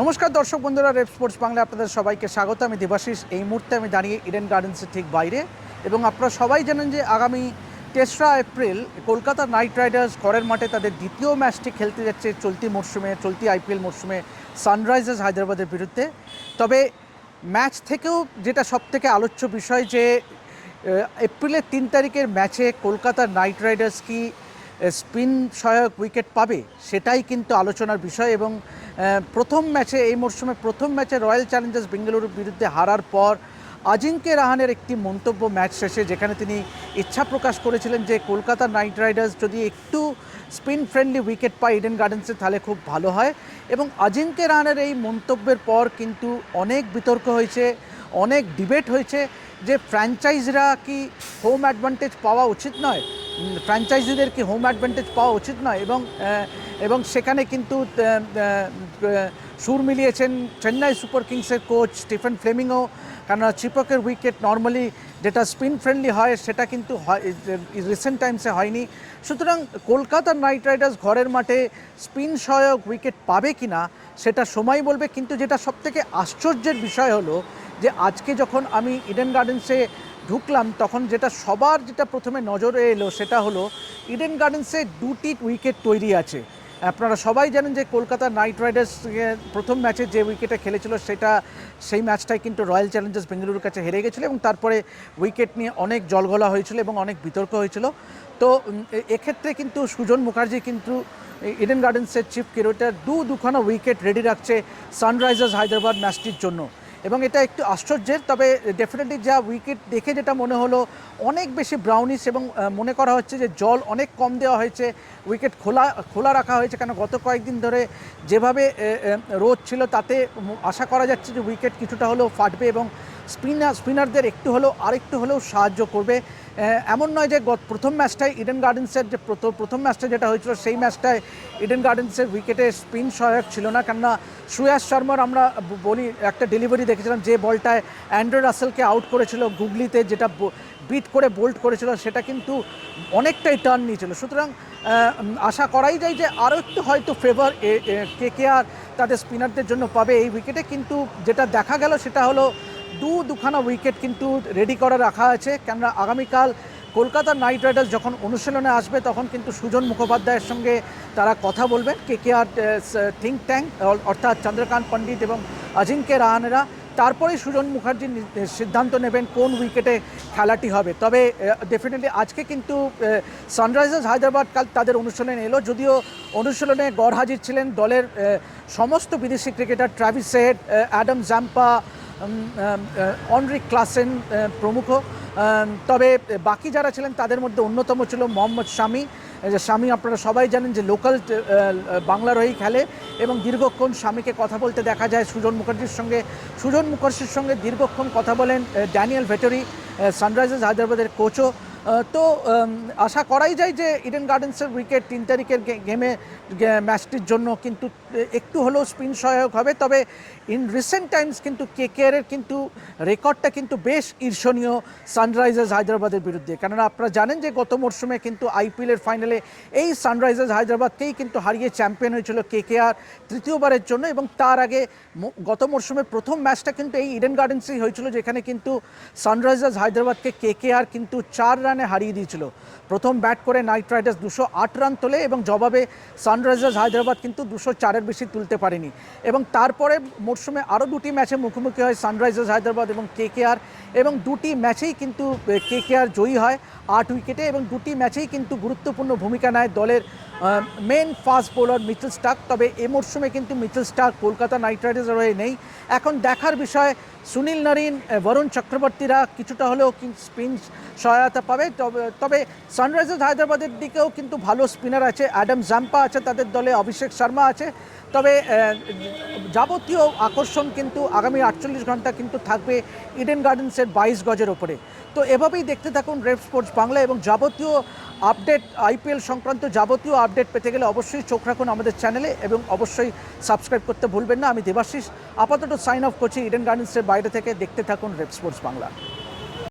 নমস্কার দর্শক বন্ধুরা রেপ স্পোর্টস বাংলা আপনাদের সবাইকে স্বাগত। আমি দেবাশিস। এই মুহূর্তে আমি দাঁড়িয়ে ইডেন গার্ডেন্সের ঠিক বাইরে এবং আপনারা সবাই জানেন যে আগামী তেসরা এপ্রিল কলকাতা নাইট রাইডার্স ঘরের মাঠে তাদের দ্বিতীয় ম্যাচটি খেলতে যাচ্ছে চলতি মরশুমে, চলতি আইপিএল মরশুমে সানরাইজার্স হায়দ্রাবাদের বিরুদ্ধে। তবে ম্যাচ থেকেও যেটা সবথেকে আলোচ্য বিষয় যে এপ্রিলের তিন তারিখের ম্যাচে কলকাতা নাইট রাইডার্স কি স্পিন সহায়ক উইকেট পাবে, সেটাই কিন্তু আলোচনার বিষয় এবং প্রথম ম্যাচে, এই মরশুমে প্রথম ম্যাচে রয়্যাল চ্যালেঞ্জার্স বেঙ্গালুরুর বিরুদ্ধে হারার পর আজিঙ্কে রাহানের একটি মন্তব্য ম্যাচ শেষে, যেখানে তিনি ইচ্ছা প্রকাশ করেছিলেন যে কলকাতা নাইট রাইডার্স যদি একটু স্পিন ফ্রেন্ডলি উইকেট পায় ইডেন গার্ডেন্সে, তাহলে খুব ভালো হয়। এবং আজিঙ্কে রাহানের এই মন্তব্যের পর কিন্তু অনেক বিতর্ক হয়েছে, অনেক ডিবেট হয়েছে যে ফ্র্যাঞ্চাইজরা কি হোম অ্যাডভান্টেজ পাওয়া উচিত নয়? ফ্র্যাঞ্চাইজিদের কি হোম অ্যাডভান্টেজ পাওয়া উচিত নয় এবং এবং সেখানে কিন্তু সুর মিলিয়েছেন চেন্নাই সুপার কিংসের কোচ স্টিফেন ফ্লেমিংও। কেননা চিপকের উইকেট নর্মালি যেটা স্পিন ফ্রেন্ডলি হয়, সেটা কিন্তু রিসেন্ট টাইমসে হয়নি। সুতরাং কলকাতা নাইট রাইডার্স ঘরের মাঠে স্পিন সহায়ক উইকেট পাবে কি না সেটা সময় বলবে। কিন্তু যেটা সবথেকে আশ্চর্যের বিষয় হলো যে আজকে যখন আমি ইডেন গার্ডেন্সে ঢুকলাম, তখন যেটা সবার যেটা প্রথমে নজরে এলো সেটা হলো ইডেন গার্ডেন্সে দুটি উইকেট তৈরি আছে। আপনারা সবাই জানেন যে কলকাতা নাইট রাইডার্স প্রথম ম্যাচে যে উইকেটে খেলেছিল সেটা সেই ম্যাচটাই কিন্তু রয়্যাল চ্যালেঞ্জার্স বেঙ্গালুরুর কাছে হেরে গেছিল এবং তারপরে উইকেট নিয়ে অনেক জলগলা হয়েছিল এবং অনেক বিতর্ক হয়েছিল। তো এক্ষেত্রে কিন্তু সুজন মুখার্জি কিন্তু ইডেন গার্ডেন্সের চিফ কিউরেটার দু দুখানা উইকেট রেডি রাখছে সানরাইজার্স হায়দ্রাবাদ ম্যাচটির জন্য। এবং এটা একটু আশ্চর্যের, তবে ডেফিনেটলি যা উইকেট দেখে যেটা মনে হলো, অনেক বেশি ব্রাউনিস এবং মনে করা হচ্ছে যে জল অনেক কম দেওয়া হয়েছে। উইকেট খোলা খোলা রাখা হয়েছে কেন? গত কয়েকদিন ধরে যেভাবে রোদ ছিল, তাতে আশা করা যাচ্ছে যে উইকেট কিছুটা হলেও ফাটবে এবং স্পিনার স্পিনারদের একটু হলেও, আরেকটু হলেও সাহায্য করবে। এমন নয় যে প্রথম ম্যাচটায় ইডেন গার্ডেন্সের যে প্রথম প্রথম ম্যাচটা যেটা হয়েছিল, সেই ম্যাচটায় ইডেন গার্ডেন্সের উইকেটে স্পিন সহায়ক ছিল না। কেননা সুয়াস শর্মার আমরা বলি, একটা ডেলিভারি দেখেছিলাম যে বলটায় অ্যান্ড্রো রাসেলকে আউট করেছিল গুগলিতে যেটা বিট করে বোল্ট করেছিল, সেটা কিন্তু অনেকটাই টার্ন নিয়েছিল। সুতরাং আশা করাই যায় যে আরও একটু হয়তো ফেভার কে কে আর তাদের স্পিনারদের জন্য পাবে এই উইকেটে কিন্তু যেটা দেখা গেল, সেটা হলো দু দুখানা উইকেট কিন্তু রেডি করে রাখা আছে। কেননা আগামীকাল কলকাতা নাইট রাইডার্স যখন অনুশীলনে আসবে, তখন কিন্তু সুজন মুখোপাধ্যায়ের সঙ্গে তারা কথা বলবেন। কে কে আর থিঙ্ক ট্যাঙ্ক অর্থাৎ চন্দ্রকান্ত পণ্ডিত এবং অজিঙ্ক্য রাহানেরা। তারপরেই সুজন মুখার্জি সিদ্ধান্ত নেবেন কোন উইকেটে খেলাটি হবে। তবে ডেফিনেটলি আজকে কিন্তু সানরাইজার্স হায়দ্রাবাদ কাল তাদের অনুশীলনে এলো। যদিও অনুশীলনে গড় হাজির ছিলেন দলের সমস্ত বিদেশি cricketer Travis Head Adam Zampa Anrich Klaasen প্রমুখ। তবে বাকি যারা ছিলেন, তাদের মধ্যে অন্যতম ছিল মোহাম্মদ শামি। যে স্বামী আপনারা সবাই জানেন যে লোকাল বাংলার হয়েই খেলে এবং দীর্ঘক্ষণ স্বামীকে কথা বলতে দেখা যায় সুজন মুখার্জির সঙ্গে। সুজন মুখার্জির সঙ্গে দীর্ঘক্ষণ কথা বলেন ড্যানিয়েল ভেটরি সানরাইজার্স হায়দ্রাবাদের কোচও তো আশা করাই যায় যে ইডেন গার্ডেন্সের উইকেট তিন তারিখের গেমে ম্যাচটির জন্য কিন্তু একটু হলেও স্পিন সহায়ক হবে। তবে ইন রিসেন্ট টাইমস কিন্তু কে কেয়ারের কিন্তু রেকর্ডটা কিন্তু বেশ ঈর্ষণীয় সানরাইজার্স হায়দ্রাবাদের বিরুদ্ধে। কেননা আপনারা জানেন যে গত মরশুমে কিন্তু আইপিএলের ফাইনালে এই সানরাইজার্স হায়দ্রাবাদকেই কিন্তু হারিয়ে চ্যাম্পিয়ন হয়েছিল কে কে আর তৃতীয়বারের জন্য এবং তার আগে গত মরশুমে প্রথম ম্যাচটা কিন্তু এই ইডেন গার্ডেন্সেই হয়েছিল, যেখানে কিন্তু সানরাইজার্স হায়দ্রাবাদকে কে কে আর কিন্তু চার রানে হারিয়ে দিয়েছিল। প্রথম ব্যাট করে নাইট রাইডার্স দুশো আট রান তোলে এবং জবাবে সানরাইজার্স হায়দ্রাবাদ কিন্তু দুশো চারের বেশি তুলতে পারেনি। এবং তারপরে মরশুমে আরও দুটি ম্যাচে মুখোমুখি হয় সানরাইজার্স হায়দ্রাবাদ এবং কে কে আর এবং দুটি ম্যাচেই কিন্তু কে কে আর জয়ী হয় আট উইকেটে এবং দুটি ম্যাচেই কিন্তু গুরুত্বপূর্ণ ভূমিকা নেয় দলের main fast bowler Mitchell Starc. তবে এ মরশুমে কিন্তু মিচেল স্টার্ক কলকাতা নাইট রাইডার্সের হয়ে নেই। এখন দেখার বিষয় সুনীল নারিন বরুণ চক্রবর্তীরা কিছুটা হলেও স্পিন সহায়তা পাবে। তবে তবে সানরাইজার্স হায়দ্রাবাদের দিকেও কিন্তু ভালো স্পিনার আছে। অ্যাডাম জাম্পা আছে তাদের দলে, অভিষেক শর্মা আছে। তবে যাবতীয় আকর্ষণ কিন্তু আগামী আটচল্লিশ ঘণ্টা কিন্তু থাকবে ইডেন গার্ডেন্সের বাইশ গজের ওপরে। তো এভাবেই দেখতে থাকুন রেড স্পোর্টস বাংলা এবং যাবতীয় আপডেট আইপিএল সংক্রান্ত যাবতীয় আপডেট পেতে গেলে অবশ্যই চোখ রাখুন আমাদের চ্যানেলে এবং অবশ্যই সাবস্ক্রাইব করতে ভুলবেন না। আমি দেবাশিস, আপাতত সাইন অফ করছি ইডেন গার্ডেন্সের বাইরে থেকে। দেখতে থাকুন রেড স্পোর্টস বাংলা।